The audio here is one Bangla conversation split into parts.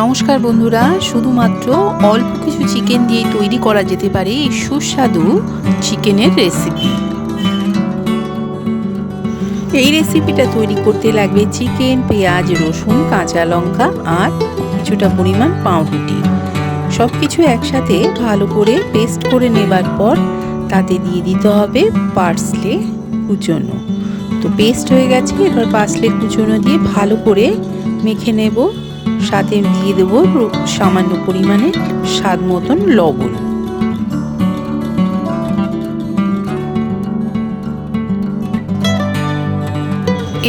নমস্কার বন্ধুরা, শুধুমাত্র অল্প কিছু চিকেন দিয়ে তৈরি করা যেতে পারে এই সুস্বাদু চিকেনের রেসিপি এই রেসিপিটা তৈরি করতে লাগবে চিকেন পেঁয়াজ, রসুন, কাঁচা লঙ্কা আর কিছুটা পরিমাণ পাউরুটি। সব কিছু একসাথে ভালো করে পেস্ট করে নেবার পর তাতে দিয়ে দিতে হবে পার্সলে কুচনো। তো পেস্ট হয়ে গেছে, এবার পার্সলে কুচনো দিয়ে ভালো করে মেখে নেব। সাথে দিয়ে দেবো সামান্য পরিমাণে স্বাদ মতন লবণ।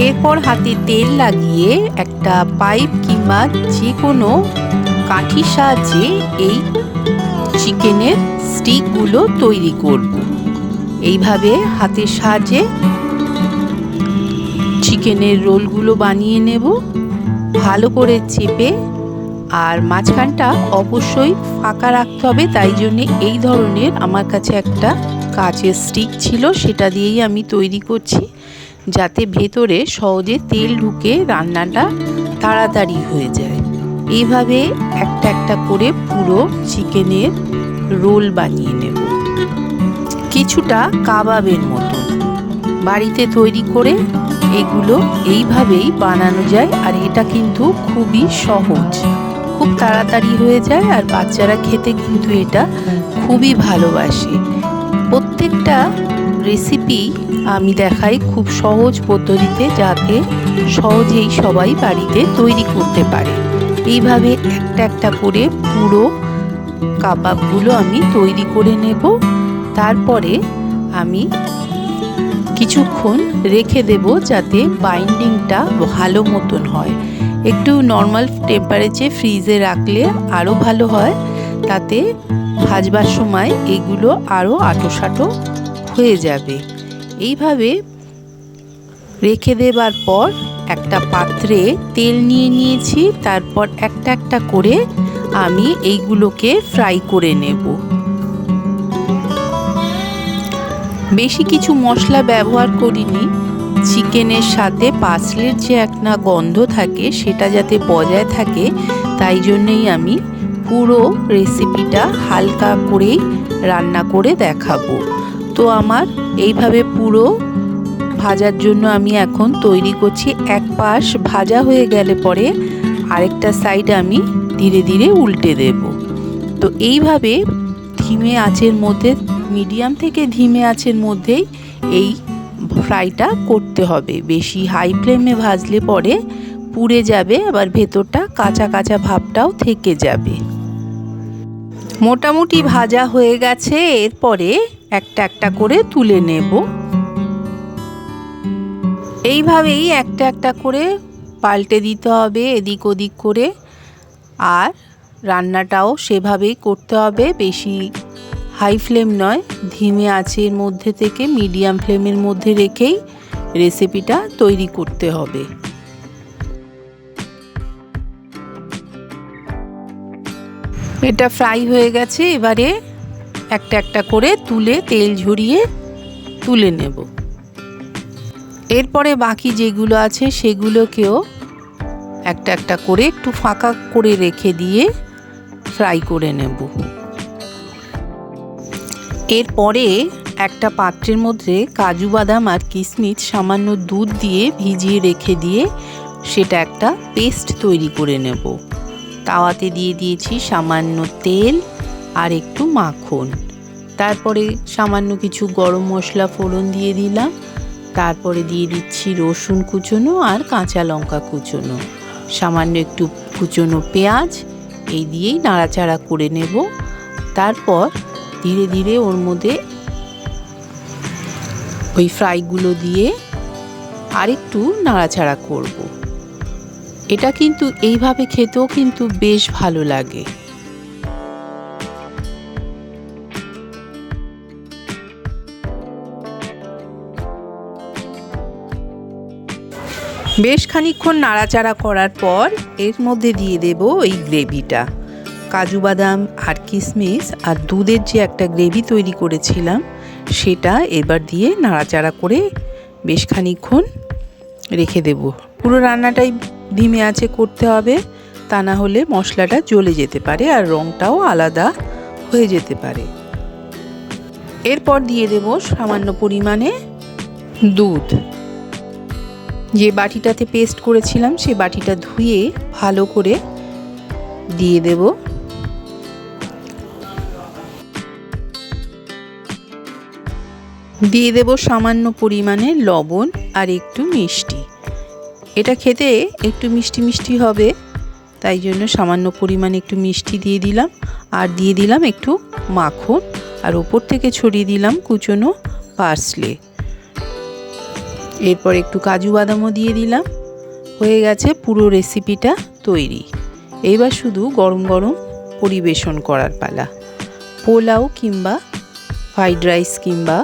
এরপর হাতে তেল লাগিয়ে একটা পাইপ কিংবা যে কোনো কাঠির সাহায্যে এই চিকেনের স্টিকগুলো তৈরি করব। এইভাবে হাতের সাহায্যে চিকেনের রোলগুলো বানিয়ে নেব। ভালো করে চেপে আর মাঝখানটা অবশ্যই ফাঁকা রাখতে হবে, তাই জন্য এই ধরনের আমার কাছে একটা কাচের স্টিক ছিল, সেটা দিয়েই আমি তৈরি করছি, যাতে ভেতরে সহজে তেল ঢুকে রান্নাটা তাড়াতাড়ি হয়ে যায়। এইভাবে একটা একটা করে পুরো চিকেনের রোল বানিয়ে নেব। কিছুটা কাবাবের মতো। বাড়িতে তৈরি করে এগুলো এইভাবেই বানানো যায় আর এটা কিন্তু খুবই সহজ। খুব তাড়াতাড়ি হয়ে যায় আর বাচ্চারা খেতে কিন্তু এটা খুবই ভালোবাসে। প্রত্যেকটা রেসিপি আমি দেখাই খুব সহজ পদ্ধতিতে যাতে সহজেই সবাই বাড়িতে তৈরি করতে পারে। এইভাবে একটা একটা করে পুরো কাবাবগুলো আমি তৈরি করে নেব। তারপরে আমি কিছুক্ষণ রেখে দেব যাতে বাইন্ডিংটা ভালো মতন হয়। একটু নর্মাল টেম্পারেচার ফ্রিজে রাখলে আরও ভালো হয়। তাতে ভাজবার সময় এগুলো আরও আটোসাটো হয়ে যাবে। এইভাবে রেখে দেবার পর একটা পাত্রে তেল নিয়ে নিয়েছি, তারপর একটা একটা করে আমি এইগুলোকে ফ্রাই করে নেব। বেশি কিছু মশলা ব্যবহার করিনি। চিকেনের সাথে পাসলের যে একটা গন্ধ থাকে, সেটা যাতে বজায় থাকে, তাই জন্যই আমি পুরো রেসিপিটা হালকা করেই রান্না করে দেখাবো। তো আমার এইভাবে পুরো ভাজার জন্য আমি এখন তৈরি করছি, এক পাশ ভাজা হয়ে গেলে পরে আরেকটা সাইড আমি ধীরে ধীরে উল্টে দেব। তো এইভাবে ধিমে আঁচের মধ্যে মিডিয়াম থেকে ধিমে আঁচের মধ্যেই এই ফ্রাইটা করতে হবে। বেশি হাই ফ্লেমে ভাজলে পরে পুড়ে যাবে, আবার ভেতরটা কাঁচা কাঁচা ভাবটাও থেকে যাবে। মোটামুটি ভাজা হয়ে গেছে, এরপরে একটা একটা করে তুলে নেব। এইভাবেই একটা একটা করে পাল্টে দিতে হবে এদিক ওদিক করে, আর রান্নাটাও সেভাবেই করতে হবে। বেশি হাই ফ্লেম নয়, ধিমে আঁচের মধ্যে থেকে মিডিয়াম ফ্লেমের মধ্যে রেখেই রেসিপিটা তৈরি করতে হবে। এটা ফ্রাই হয়ে গেছে, এবারে একটা একটা করে তুলে তেল ঝরিয়ে তুলে নেব। এরপরে বাকি যেগুলো আছে সেগুলোকেও একটা একটা করে একটু ফাঁকা করে রেখে দিয়ে ফ্রাই করে নেব। এরপরে একটা পাত্রের মধ্যে কাজু বাদাম আর কিশমিশ সামান্য দুধ দিয়ে ভিজিয়ে রেখে দিয়ে সেটা একটা পেস্ট তৈরি করে নেব। তাওয়াতে দিয়ে দিয়েছি সামান্য তেল আর একটু মাখন। তারপরে সামান্য কিছু গরম মশলা ফোড়ন দিয়ে দিলাম। তারপরে দিয়ে দিচ্ছি রসুন কুচোনো আর কাঁচা লঙ্কা কুচোনো। সামান্য একটু কুচোনো পেঁয়াজ, এই দিয়েই নাড়াচাড়া করে নেব। তারপর ধীরে ধীরে ওর মধ্যে ওই ফ্রাইগুলো দিয়ে আরেকটু নাড়াচাড়া করব। এটা কিন্তু এইভাবে খেতেও কিন্তু বেশ ভালো লাগে বেশ খানিক্ষণ নাড়াচাড়া করার পর এর মধ্যে দিয়ে দেব এই গ্রেভিটা কাজু বাদাম আর কিশমিশ আর দুধের যে একটা গ্রেভি তৈরি করেছিলাম, সেটা এবার দিয়ে নাড়াচাড়া করে বেশ খানিক্ষণ রেখে দেব। পুরো রান্নাটাই ধিমে আছে করতে হবে, তা না হলে মশলাটা জ্বলে যেতে পারে আর রঙটাও আলাদা হয়ে যেতে পারে। এরপর দিয়ে দেব সামান্য পরিমাণে দুধ। যে বাটিটাতে পেস্ট করেছিলাম, সে বাটিটা ধুয়ে ভালো করে দিয়ে দেব। দিয়ে দেব সামান্য পরিমাণে লবণ আর একটু মিষ্টি। এটা খেতে একটু মিষ্টি মিষ্টি হবে, তাই জন্য সামান্য পরিমাণে একটু মিষ্টি দিয়ে দিলাম। আর দিয়ে দিলাম একটু মাখন, আর ওপর থেকে ছড়িয়ে দিলাম কুচনো পার্সলে। এরপর একটু কাজু বাদামও দিয়ে দিলাম। হয়ে গেছে পুরো রেসিপিটা তৈরি। এইবার শুধু গরম গরম পরিবেশন করার পালা। পোলাও কিংবা ফ্রাইড রাইস কিংবা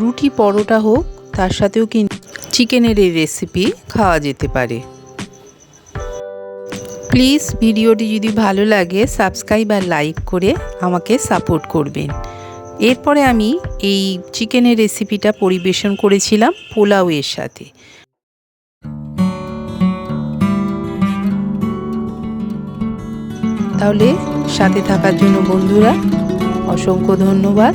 রুটি পরোটা হোক, তার সাথেও কিন্তু চিকেনের এই রেসিপি খাওয়া যেতে পারে। প্লিজ ভিডিওটি যদি ভালো লাগে সাবস্ক্রাইব আর লাইক করে আমাকে সাপোর্ট করবেন। এরপরে আমি এই চিকেনের রেসিপিটা পরিবেশন করেছিলাম পোলাওয়ের সাথে। তাহলে সাথে থাকার জন্য বন্ধুরা, অসংখ্য ধন্যবাদ।